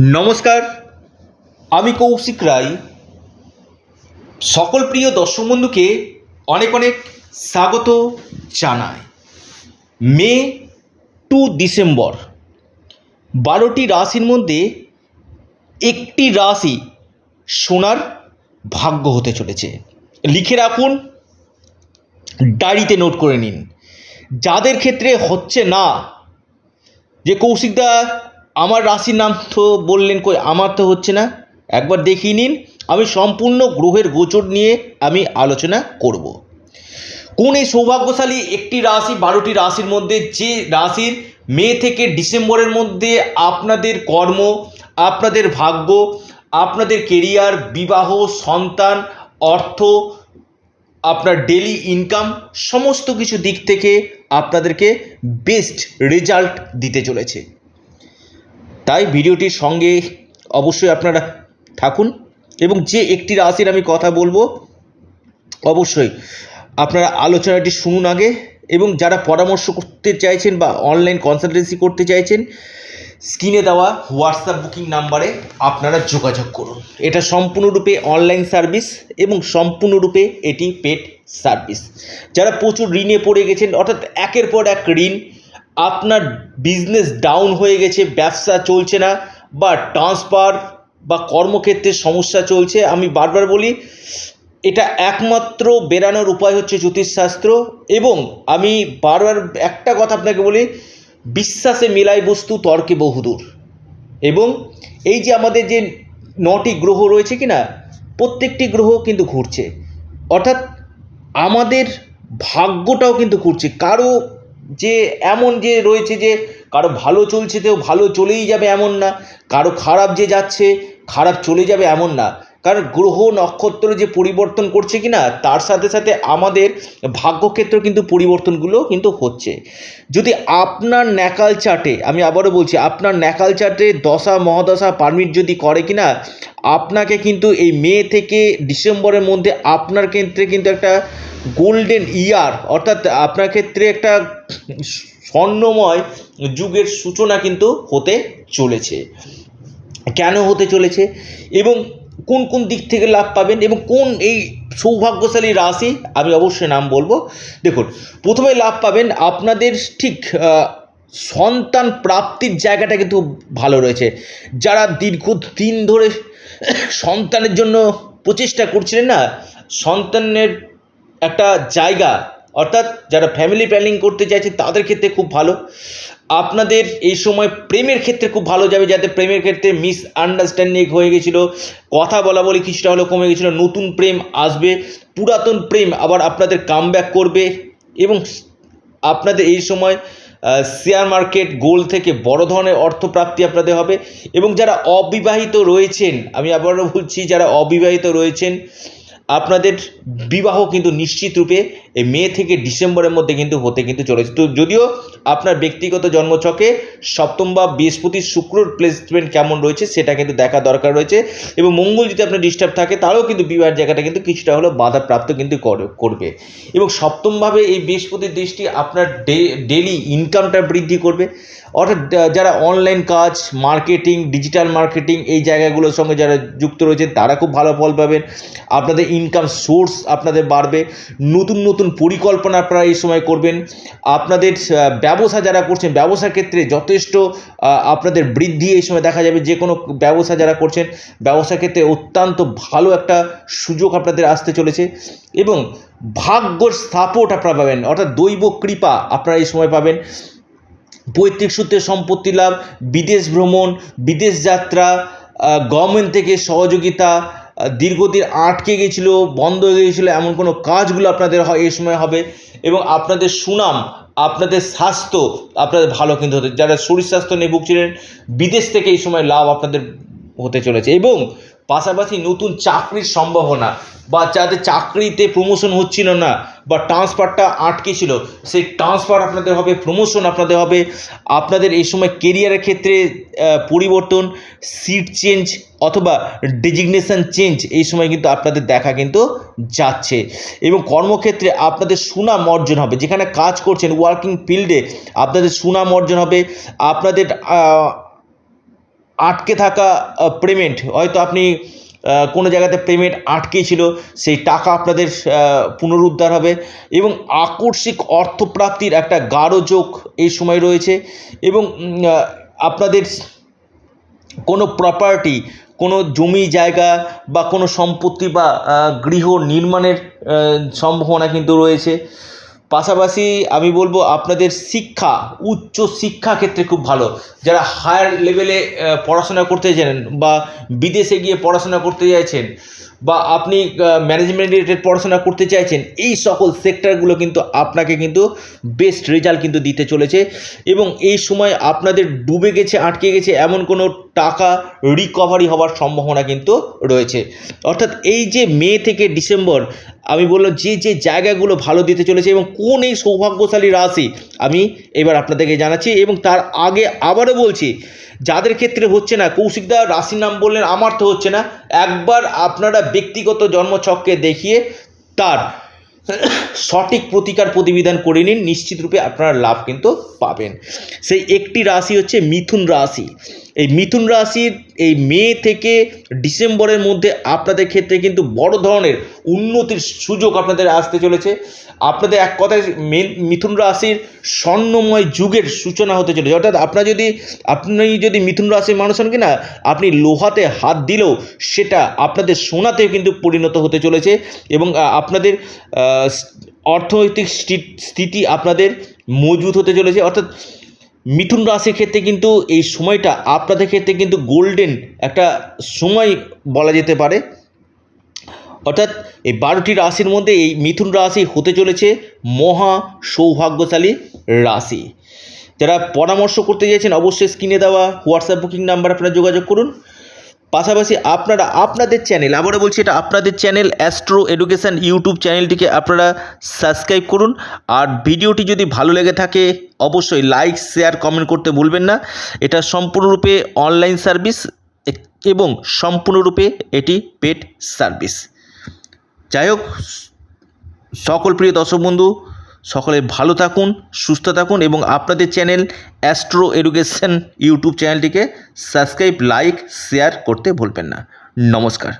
নমস্কার, আমি কৌশিক রায়। সকল প্রিয় দর্শক বন্ধুকে অনেক অনেক স্বাগত জানাই। মে টু ডিসেম্বর, বারোটি রাশির মধ্যে একটি রাশি সোনার ভাগ্য হতে চলেছে। লিখে রাখুন, ডায়েরিতে নোট করে নিন। যাদের ক্ষেত্রে হচ্ছে না, যে কৌশিকদা আমার রাশির নাম তো বললেন কই? আমার তো হচ্ছে না। একবার দেখিয়ে নিন, আমি সম্পূর্ণ গ্রহের গোচর নিয়ে আমি আলোচনা করব। কোন এই সৌভাগ্যশালী একটি রাশি, বারোটি রাশির মধ্যে যে রাশির মে থেকে ডিসেম্বরের মধ্যে আপনাদের কর্ম, আপনাদের ভাগ্য, আপনাদের কেরিয়ার, বিবাহ, সন্তান, অর্থ, আপনার ডেলি ইনকাম সমস্ত কিছু দিক থেকে আপনাদেরকে বেস্ট রেজাল্ট দিতে চলেছে। তাই ভিডিওটির সঙ্গে অবশ্যই আপনারা থাকুন এবং যে একটি রাশির আমি কথা বলব, অবশ্যই আপনারা আলোচনাটি শুনুন আগে এবং যারা পরামর্শ করতে চাইছেন বা অনলাইন কনসালটেন্সি করতে চাইছেন, স্ক্রিনে দেওয়া হোয়াটসঅ্যাপ বুকিং নাম্বারে আপনারা যোগাযোগ করুন। এটা সম্পূর্ণরূপে অনলাইন সার্ভিস এবং সম্পূর্ণরূপে এটি পেড সার্ভিস যারা প্রচুর ঋণে পড়ে গেছেন, অর্থাৎ একের পর এক ঋণ আপনার বিজনেস ডাউন হয়ে গেছে, ব্যবসা চলছে না, বা ট্রান্সফার বা কর্মক্ষেত্রে সমস্যা চলছে, আমি বারবার বলি, এটা একমাত্র বেরানোর উপায় হচ্ছে জ্যোতিষশাস্ত্র, এবং আমি বারবার একটা কথা আপনাকে বলি, বিশ্বাসে মিলাই বস্তু তর্কে বহুদূর। এবং এই যে আমাদের যে নটি গ্রহ রয়েছে কি না প্রত্যেকটি গ্রহ কিন্তু ঘুরছে। অর্থাৎ আমাদের ভাগ্যটাও কিন্তু ঘুরছে। কারও যে এমন যে রয়েছে যে কারও ভালো চলছে তো ভালো চলেই যাবে এমন না, কারও খারাপ যে যাচ্ছে, খারাপ চলে যাবে এমন না। কারণ গ্রহ নক্ষত্র যে পরিবর্তন করছে কি না তার সাথে সাথে আমাদের ভাগ্যক্ষেত্র কিন্তু পরিবর্তনগুলো কিন্তু হচ্ছে। যদি আপনার ন্যাকাল চার্টে, আমি আবারও বলছি, আপনার ন্যাকাল চার্টে দশা, মহাদশা পারমিট যদি করে কি না আপনাকে কিন্তু এই মে থেকে ডিসেম্বরের মধ্যে আপনার ক্ষেত্রে কিন্তু একটা গোল্ডেন ইয়ার, অর্থাৎ আপনার ক্ষেত্রে একটা স্বর্ণময় যুগের সূচনা কিন্তু হতে চলেছে। কেন হতে চলেছে? এবং কোন কোন দিক থেকে লাভ পাবেন এবং কোন এই সৌভাগ্যশালী রাশি, আমি অবশ্যই নাম বলব। দেখুন, প্রথমে লাভ পাবেন আপনাদের ঠিক সন্তান প্রাপ্তির জায়গাটা কিন্তু ভালো রয়েছে। যারা দীর্ঘদিন ধরে সন্তানের জন্য প্রচেষ্টা করছিলেন না, সন্তানের একটা জায়গা, অর্থাৎ যারা ফ্যামিলি প্ল্যানিং করতে চাইছে তাদের ক্ষেত্রে খুব ভালো। আপনাদের এই সময় প্রেমের ক্ষেত্রে খুব ভালো যাবে যাতে প্রেমের ক্ষেত্রে মিস আন্ডারস্ট্যান্ডিং হয়ে গেছিল, কথা বলা বলি কিছুটা হলেও কমে গেছিল, নতুন প্রেম আসবে, পুরাতন প্রেম আবার আপনাদের কাম করবে এবং আপনাদের এই সময় শেয়ার মার্কেট গোল থেকে বড় ধরনের অর্থপ্রাপ্তি আপনাদের হবে এবং যারা অবিবাহিত রয়েছেন, আমি আবারও বলছি, যারা অবিবাহিত রয়েছেন, আপনাদের বিবাহ কিন্তু নিশ্চিত রূপে এই মে থেকে ডিসেম্বরের মধ্যে কিন্তু হতে কিন্তু চলেছে। তো যদিও আপনার ব্যক্তিগত জন্মছকে সপ্তম বা বৃহস্পতি শুক্রর প্লেসমেন্ট কেমন রয়েছে সেটা কিন্তু দেখা দরকার রয়েছে এবং মঙ্গল যদি আপনার ডিস্টার্ব থাকে তাহলেও কিন্তু বিবাহের জায়গাটা কিন্তু কিছুটা হলেও বাধাপ্রাপ্ত কিন্তু কর- করবে। এবং সপ্তমভাবে এই বৃহস্পতির দৃষ্টি আপনার ডেলি ইনকামটা বৃদ্ধি করবে। অর্থাৎ যারা অনলাইন কাজ মার্কেটিং ডিজিটাল মার্কেটিং এই জায়গাগুলোর সঙ্গে যারা যুক্ত রয়েছে তারা খুব ভালো ফল পাবেন। আপনাদের ইনকাম সোর্স আপনাদের বাড়বে। নতুন নতুন পরিকল্পনা আপনারা এই সময় করবেন। আপনাদের ব্যবসা যারা করছেন, ব্যবসার ক্ষেত্রে যথেষ্ট আপনাদের বৃদ্ধি এই সময় দেখা যাবে। যে কোনো ব্যবসা যারা করছেন, ব্যবসার ক্ষেত্রে অত্যন্ত ভালো একটা সুযোগ আপনাদের আসতে চলেছে এবং ভাগ্যর সাপোর্ট আপনারা পাবেন। অর্থাৎ দৈব কৃপা আপনারা এই সময় পাবেন। পৈতৃক সূত্রে সম্পত্তি লাভ, বিদেশ ভ্রমণ, বিদেশ যাত্রা গভর্নমেন্ট থেকে সহযোগিতা দীর্ঘদিন আটকে গেছিল, বন্ধ হয়ে গেছিল, এমন কোনো কাজগুলো আপনাদের হয় এই সময় হবে। এবং আপনাদের সুনাম, আপনাদের স্বাস্থ্য, আপনাদের ভালো কিন্তু হতে যারা শরীর স্বাস্থ্য নিয়ে ভুগছিলেন, বিদেশ থেকে এই সময় লাভ আপনাদের হতে চলেছে। এবং পাশাপাশি নতুন চাকরির সম্ভাবনা বা যাদের চাকরিতে প্রমোশন হচ্ছিল না বা ট্রান্সফারটা আটকে ছিল, সেই ট্রান্সফার আপনাদের হবে প্রমোশন আপনাদের হবে। আপনাদের এই সময় কেরিয়ারের ক্ষেত্রে পরিবর্তন সিট চেঞ্জ অথবা ডেজিগনেশন চেঞ্জ এই সময় কিন্তু আপনাদের দেখা কিন্তু যাচ্ছে। এবং কর্মক্ষেত্রে আপনাদের সুনাম অর্জন হবে। যেখানে কাজ করছেন ওয়ার্কিং ফিল্ডে আপনাদের সুনাম অর্জন হবে। আপনাদের আটকে থাকা পেমেন্ট হয়তো আপনি কোনো জায়গাতে পেমেন্ট আটকে ছিল, সেই টাকা আপনাদের পুনরুদ্ধার হবে এবং আকস্মিক অর্থপ্রাপ্তির একটা গাঢ় যোগ এই সময় রয়েছে এবং আপনাদের কোনো প্রপার্টি কোনো জমি জায়গা বা কোনো সম্পত্তি বা গৃহ নির্মাণের সম্ভাবনা কিন্তু রয়েছে। পাশাপাশি আমি বলব আপনাদের শিক্ষা, উচ্চ শিক্ষা ক্ষেত্রে খুব ভালো। যারা হায়ার লেভেলে পড়াশোনা করতে চান বা বিদেশে গিয়ে পড়াশোনা করতে চাইছেন বা আপনি ম্যানেজমেন্ট রিলেটেড পড়াশোনা করতে চাইছেন, এই সকল সেক্টরগুলো কিন্তু আপনাকে কিন্তু বেস্ট রেজাল্ট কিন্তু দিতে চলেছে। এবং এই সময় আপনাদের ডুবে গেছে, আটকে গেছে এমন কোনো টাকা রিকভারি হওয়ার সম্ভাবনা কিন্তু রয়েছে। অর্থাৎ এই যে মে থেকে ডিসেম্বর, আমি বললাম যে যে জায়গাগুলো ভালো দিতে চলেছে এবং কোন এই সৌভাগ্যশালী রাশি, আমি এবার আপনাদেরকে জানাচ্ছি এবং তার আগে আবারও বলছি, যাদের ক্ষেত্রে হচ্ছে না, কৌশিকদা রাশির নাম বললেন, আমার তো হচ্ছে না একবার আপনারা ব্যক্তিগত জন্মছককে দেখিয়ে তার সঠিক প্রতিকার প্রতিবিধান করে নিন নিশ্চিতরূপে আপনারা লাভ কিন্তু পাবেন। সেই একটি রাশি হচ্ছে মিথুন রাশি। এই মিথুন রাশির এই মে থেকে ডিসেম্বরের মধ্যে আপনাদের ক্ষেত্রে কিন্তু বড় ধরনের উন্নতির সুযোগ আপনাদের আসতে চলেছে। আপনাদের এক কথায় মিথুন রাশির স্বর্ণময় যুগের সূচনা হতে চলেছে। অর্থাৎ আপনার যদি আপনি যদি মিথুন রাশির মানুষ হন কি না আপনি লোহাতে হাত দিলেও সেটা আপনাদের সোনাতেও কিন্তু পরিণত হতে চলেছে এবং আপনাদের অর্থনৈতিক স্থি- স্থিতি আপনাদের মজবুত হতে চলেছে। অর্থাৎ মিথুন রাশির ক্ষেত্রে কিন্তু এই সময়টা, আপনাদের ক্ষেত্রে কিন্তু গোল্ডেন একটা সময় বলা যেতে পারে। অর্থাৎ এই বারোটি রাশির মধ্যে এই মিথুন রাশি হতে চলেছে মহা সৌভাগ্যশালী রাশি। যারা পরামর্শ করতে চাইছেন অবশ্যই স্ক্রিনে দেওয়া হোয়াটসঅ্যাপ বুকিং নাম্বার আপনারা যোগাযোগ করুন। পাশাপাশি আপনারা আপনাদের চ্যানেল আবারও বলছি এটা আপনাদের চ্যানেল অ্যাস্ট্রো এডুকেশান ইউটিউব চ্যানেলটিকে আপনারা সাবস্ক্রাইব করুন। আর ভিডিওটি যদি ভালো লেগে থাকে, অবশ্যই লাইক শেয়ার কমেন্ট করতে ভুলবেন না। এটা সম্পূর্ণরূপে অনলাইন সার্ভিস এবং সম্পূর্ণরূপে এটি পেড সার্ভিস যাই হোক, সকল প্রিয় দর্শক বন্ধু সকলে ভালো থাকুন, সুস্থ থাকুন এবং আপনাদের চ্যানেল অ্যাস্ট্রো এডুকেশন ইউটিউব চ্যানেলটিকে সাবস্ক্রাইব, লাইক, শেয়ার করতে ভুলবেন না। নমস্কার।